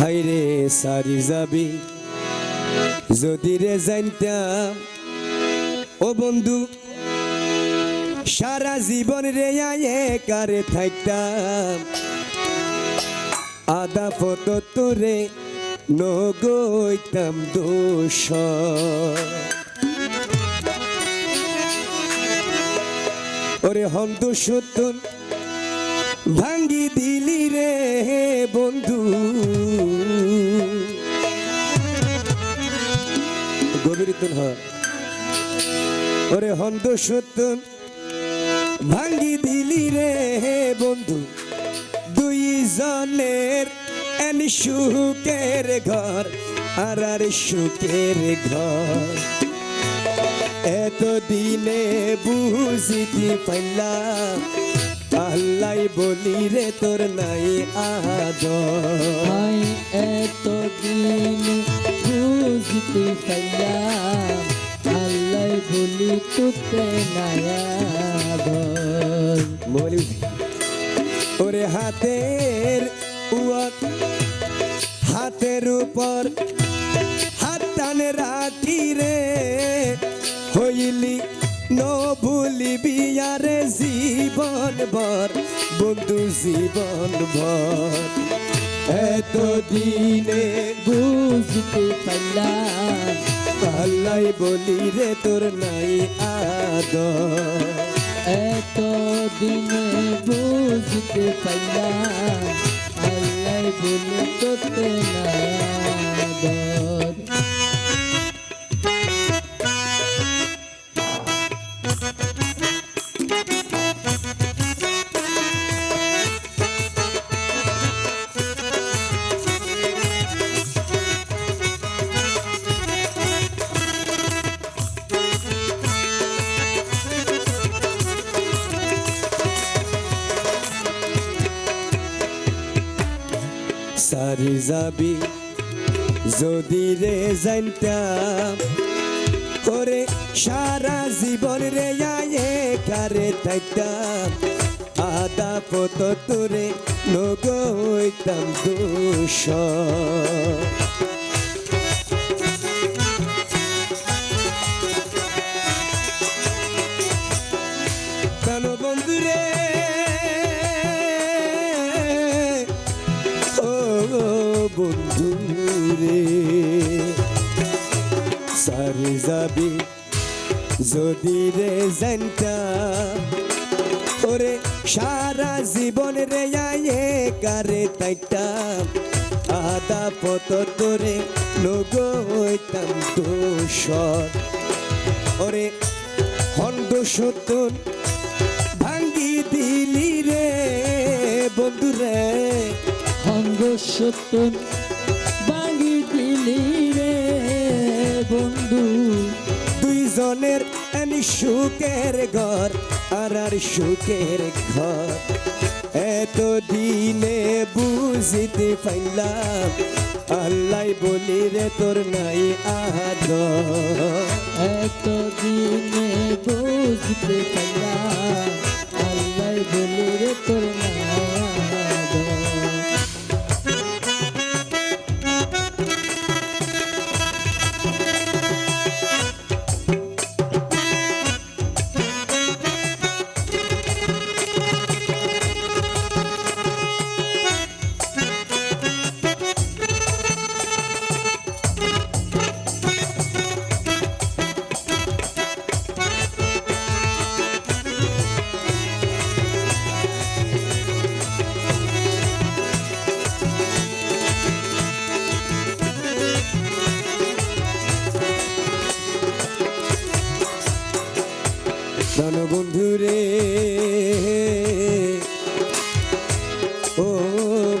হাইরে সারি যাবি। যদি রে জানতাম, ও বন্ধু, সারা জীবন রে আয়ে কারে থাকতাম। আদা পত তোরে নগইতাম দোষ ওরে হন্ত সত্যন ভাঙ্গি গভীর তুন হয়। ওরে হন্ত সত্যন ভাঙ্গি দিলি রে হে বন্ধু। দুই জনের এন সুখের ঘর, আর আর সুখের ঘর। এত দিনে বুঝিতে পাইলাম আল্লাহ বলি রে তোর নাই আদর। আই এতদিন বুঝতে বলি তোতে নায়াবর বলি ওরে হাতের উয়াত হাতের উপর হাত টানে রাখি রে হইলি ন ভুলিবি আরে জীবন ভর, বন্ধু জীবন ভর। এত দিনে বুঝতে পাইলাম আল্লাহ বলি রে তোর নাই আদর। এতদিনে বুঝতে পাইলাম আল্লাহ বলি তোতে নায়াবর সারি যাবি। যদি রে জানতাম করে সারা জীবন রে আয়ে কারে থাকতাম আদা পত তোরে নগইতাম হইতাম কেন যদি রে জানতা ওরে সারা জীবন রে আয়ে কারে তাইতাম আদা পত তোরে নগইতাম দোষর ওরে হন্দ সত্যন ভাঙ্গি দিলি রে বন্ধু রে সঙ্গ সত্যন সুখের ঘর, আর আর সুখের ঘর। এত দিনে বুঝিতে পাইলাম, আল্লাহ বলি রে, তোর নাই আদর। এতদিনে বুঝতে পাইলাম, আল্লাহ বলি রে, তোর নায়াবর প্রাণ বন্ধু রে ও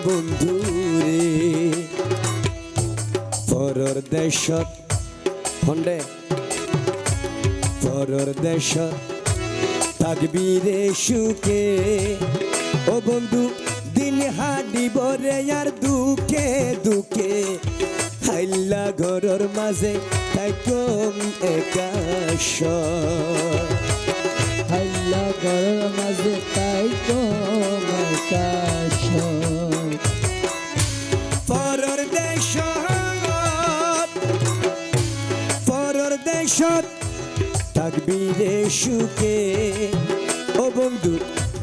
বন্ধু রে পরর দেশত খণ্ডে পরর দেশত থাকবি রে সুখে। ও বন্ধু, দিন হাডিব রে আর দুঃখে দুঃখে। হাইল্লা ঘরর মাঝে থাকম একাশ। ভবিষ্যৎ থাকবি রে সুখে। ও বন্ধু,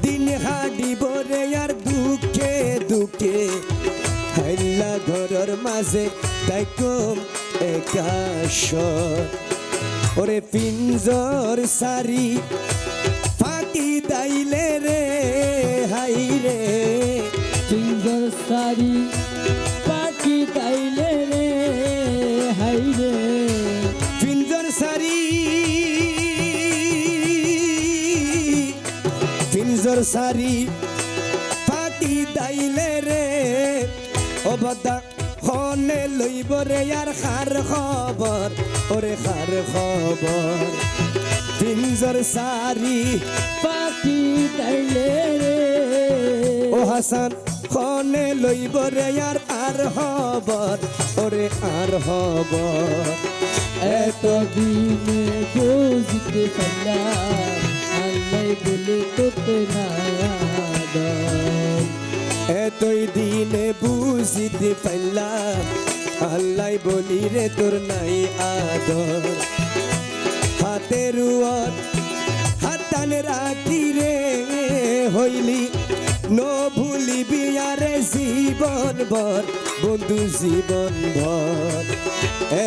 দিন হাডিব রে আর দুঃখে দুঃখে। হাইলা ঘরের মাঝে তাই কম একাশ ওরে পিঞ্জর সারি, ফাঁকি দাইলে রে হাই রে সুন্দর সারি পাখি তাইলে সারি ফাঁকি দাইলে রে। অবদা হনে লইব রে আর খার খবর, ওরে খার খবর। পিঞ্জর সারি পাখি তাইলে রে। ও হাসান খনে লইব রে আর আর হবর ওরে আর হবর এত দিনে বুঝতে পারলাম আল্লাহ বলে তোতে এতই দিনে বুঝিতে পাইলাম, আল্লাহ বলি রে তোর নাই আদর। হাতে রুয়ার হাতান রাখি রে, হইলি ন ভুলিবি আরে জীবন ভর, বন্ধু জীবন ভর।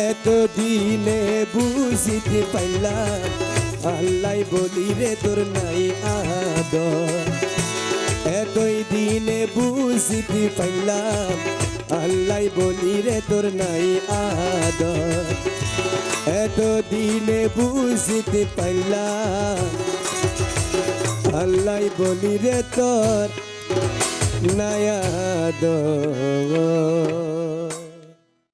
এত দিনে বুঝিতে পাইলাম আল্লাহ বলি রে, তোর নাই আদর। এতই দিনে বুঝিতে পাইলাম, আল্লাহ বলি রে, তোর নাই আদর। এত দিনে বুঝিতে পাইলাম, আল্লাহ বলি রে, তোর আদর।